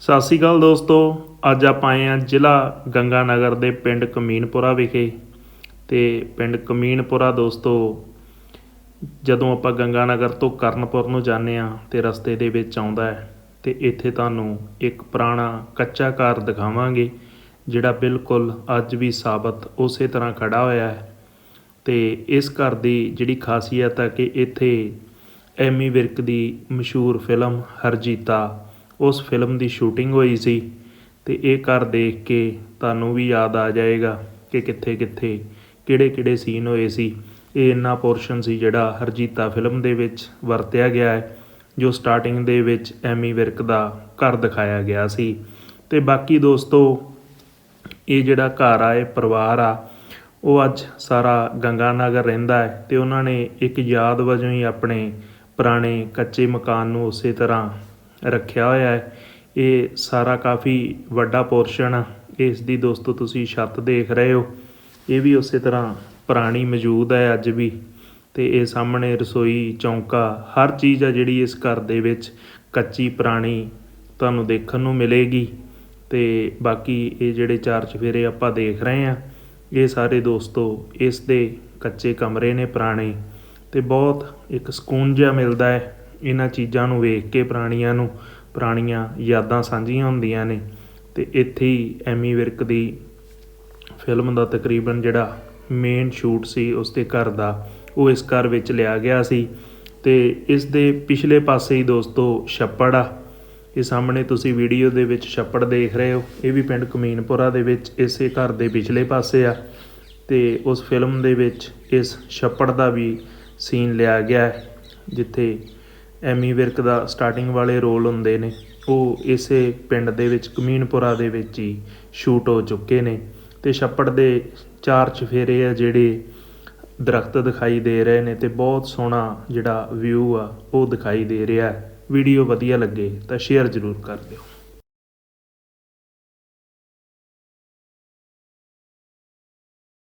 ਸਤਿ ਸ਼੍ਰੀ ਅਕਾਲ ਦੋਸਤੋ, ਅੱਜ ਆਪਾਂ ਆਏ ਹਾਂ ਜ਼ਿਲ੍ਹਾ ਗੰਗਾਨਗਰ ਦੇ ਪਿੰਡ ਕਮੀਨਪੁਰਾ ਵਿਖੇ। ਤੇ ਪਿੰਡ ਕਮੀਨਪੁਰਾ ਦੋਸਤੋ, ਜਦੋਂ ਆਪਾਂ ਗੰਗਾਨਗਰ ਤੋਂ ਕਰਨਪੁਰ ਨੂੰ ਜਾਂਦੇ ਆ ਤੇ ਰਸਤੇ ਦੇ ਵਿੱਚ ਆਉਂਦਾ ਹੈ, ਤੇ ਇੱਥੇ ਤੁਹਾਨੂੰ ਇੱਕ ਪੁਰਾਣਾ ਕੱਚਾ ਘਰ ਦਿਖਾਵਾਂਗੇ, ਜਿਹੜਾ ਬਿਲਕੁਲ ਅੱਜ ਵੀ ਸਾਬਤ ਉਸੇ ਤਰ੍ਹਾਂ ਖੜਾ ਹੋਇਆ ਹੈ। ਤੇ ਇਸ ਘਰ ਦੀ ਜਿਹੜੀ ਖਾਸੀਅਤ ਹੈ ਕਿ ਇੱਥੇ ਐਮੀ ਵਿਰਕ ਦੀ ਮਸ਼ਹੂਰ ਫਿਲਮ ਹਰਜੀਤਾ ਉਸ ਫਿਲਮ ਦੀ ਸ਼ੂਟਿੰਗ ਹੋਈ ਸੀ ਅਤੇ ਇਹ ਘਰ ਦੇਖ ਕੇ ਤੁਹਾਨੂੰ ਵੀ ਯਾਦ ਆ ਜਾਏਗਾ ਕਿ ਕਿੱਥੇ ਕਿੱਥੇ, ਕਿਹੜੇ ਕਿਹੜੇ ਸੀਨ ਹੋਏ ਸੀ। ਇਹ ਇੰਨਾ ਪੋਰਸ਼ਨ ਸੀ ਜਿਹੜਾ ਹਰਜੀਤਾ ਫਿਲਮ ਦੇ ਵਿੱਚ ਵਰਤਿਆ ਗਿਆ ਹੈ, ਜੋ ਸਟਾਰਟਿੰਗ ਦੇ ਵਿੱਚ ਐਮੀ ਵਿਰਕ ਦਾ ਘਰ ਦਿਖਾਇਆ ਗਿਆ ਸੀ। ਤੇ ਬਾਕੀ ਦੋਸਤੋ, ਇਹ ਜਿਹੜਾ ਘਰ ਆ, ਇਹ ਪਰਿਵਾਰ ਆ, ਉਹ ਅੱਜ ਸਾਰਾ ਗੰਗਾਨਗਰ ਰਹਿੰਦਾ ਹੈ ਤੇ ਉਹਨਾਂ ਨੇ ਇੱਕ ਯਾਦ ਵਜੋਂ ਹੀ ਆਪਣੇ ਪੁਰਾਣੇ ਕੱਚੇ ਮਕਾਨ ਨੂੰ ਉਸੇ ਤਰ੍ਹਾਂ ਰੱਖਿਆ ਹੋਇਆ ਹੈ। ਇਹ ਸਾਰਾ ਕਾਫੀ ਵੱਡਾ ਪੋਰਸ਼ਨ ਆ। ਇਸ ਦੀ ਦੋਸਤੋ, ਤੁਸੀਂ ਛੱਤ ਦੇਖ ਰਹੇ ਹੋ। ਇਹ ਵੀ ਉਸੇ ਤਰ੍ਹਾਂ ਪੁਰਾਣੀ ਮੌਜੂਦ ਹੈ ਅੱਜ ਵੀ। ਤੇ ਇਹ ਸਾਹਮਣੇ ਰਸੋਈ, ਚੌਂਕਾ, ਹਰ ਚੀਜ਼ ਆ ਜਿਹੜੀ ਇਸ ਘਰ ਦੇ ਵਿੱਚ ਕੱਚੀ, ਪੁਰਾਣੀ ਤੁਹਾਨੂੰ ਦੇਖਣ ਨੂੰ ਮਿਲੇਗੀ। ਤੇ ਬਾਕੀ ਇਹ ਜਿਹੜੇ ਚਾਰ ਚਫੇਰੇ ਆਪਾਂ ਦੇਖ ਰਹੇ ਆ ਇਹ ਸਾਰੇ ਦੋਸਤੋ ਇਸ ਦੇ ਕੱਚੇ ਕਮਰੇ ਨੇ ਪੁਰਾਣੇ। ਤੇ ਬਹੁਤ ਇੱਕ ਸਕੂਨ ਜਿਹਾ ਮਿਲਦਾ ਹੈ। ਇਹਨਾਂ ਚੀਜ਼ਾਂ ਨੂੰ ਵੇਖ ਕੇ ਪੁਰਾਣੀਆਂ ਨੂੰ, ਪੁਰਾਣੀਆਂ ਯਾਦਾਂ ਸਾਂਝੀਆਂ ਹੁੰਦੀਆਂ ਨੇ। ਤੇ ਇੱਥੇ ਹੀ ਐਮੀ ਵਿਰਕ ਦੀ ਫਿਲਮ ਦਾ ਤਕਰੀਬਨ ਜਿਹੜਾ ਮੇਨ ਸ਼ੂਟ ਸੀ ਉਸ ਦੇ ਘਰ ਦਾ, ਉਹ ਇਸ ਘਰ ਵਿੱਚ ਲਿਆ ਗਿਆ ਸੀ। ਤੇ ਇਸ ਦੇ ਪਿਛਲੇ ਪਾਸੇ ਹੀ ਦੋਸਤੋ ਛੱਪੜ ਆ। ਇਹ ਸਾਹਮਣੇ ਤੁਸੀਂ ਵੀਡੀਓ ਦੇ ਵਿੱਚ ਛੱਪੜ ਦੇਖ ਰਹੇ ਹੋ। ਇਹ ਵੀ ਪਿੰਡ ਕਮੀਨਪੁਰਾ ਦੇ ਵਿੱਚ ਇਸੇ ਘਰ ਦੇ ਪਿਛਲੇ ਪਾਸੇ ਆ। ਤੇ ਉਸ ਫਿਲਮ ਦੇ ਵਿੱਚ ਇਸ ਛੱਪੜ ਦਾ ਵੀ ਸੀਨ ਲਿਆ ਗਿਆ ਹੈ, ਜਿੱਥੇ ਐਮੀ ਵਿਰਕ ਦਾ ਸਟਾਰਟਿੰਗ ਵਾਲੇ ਰੋਲ ਹੁੰਦੇ ਨੇ। ਉਹ ਇਸੇ ਪਿੰਡ ਦੇ ਵਿੱਚ, ਕਮੀਨਪੁਰਾ ਦੇ ਵਿੱਚ ਹੀ ਸ਼ੂਟ ਹੋ ਚੁੱਕੇ ਨੇ। ਤੇ ਛੱਪੜ ਦੇ ਚਾਰ ਚਫੇਰੇ ਆ ਜਿਹੜੇ ਦਰਖਤ ਦਿਖਾਈ ਦੇ ਰਹੇ ਨੇ ਤੇ ਬਹੁਤ ਸੋਹਣਾ ਜਿਹੜਾ ਵਿਊ ਆ, ਉਹ ਦਿਖਾਈ ਦੇ ਰਿਹਾ। ਵੀਡੀਓ ਵਧੀਆ ਲੱਗੇ ਤਾਂ ਸ਼ੇਅਰ ਜ਼ਰੂਰ ਕਰ ਦਿਓ।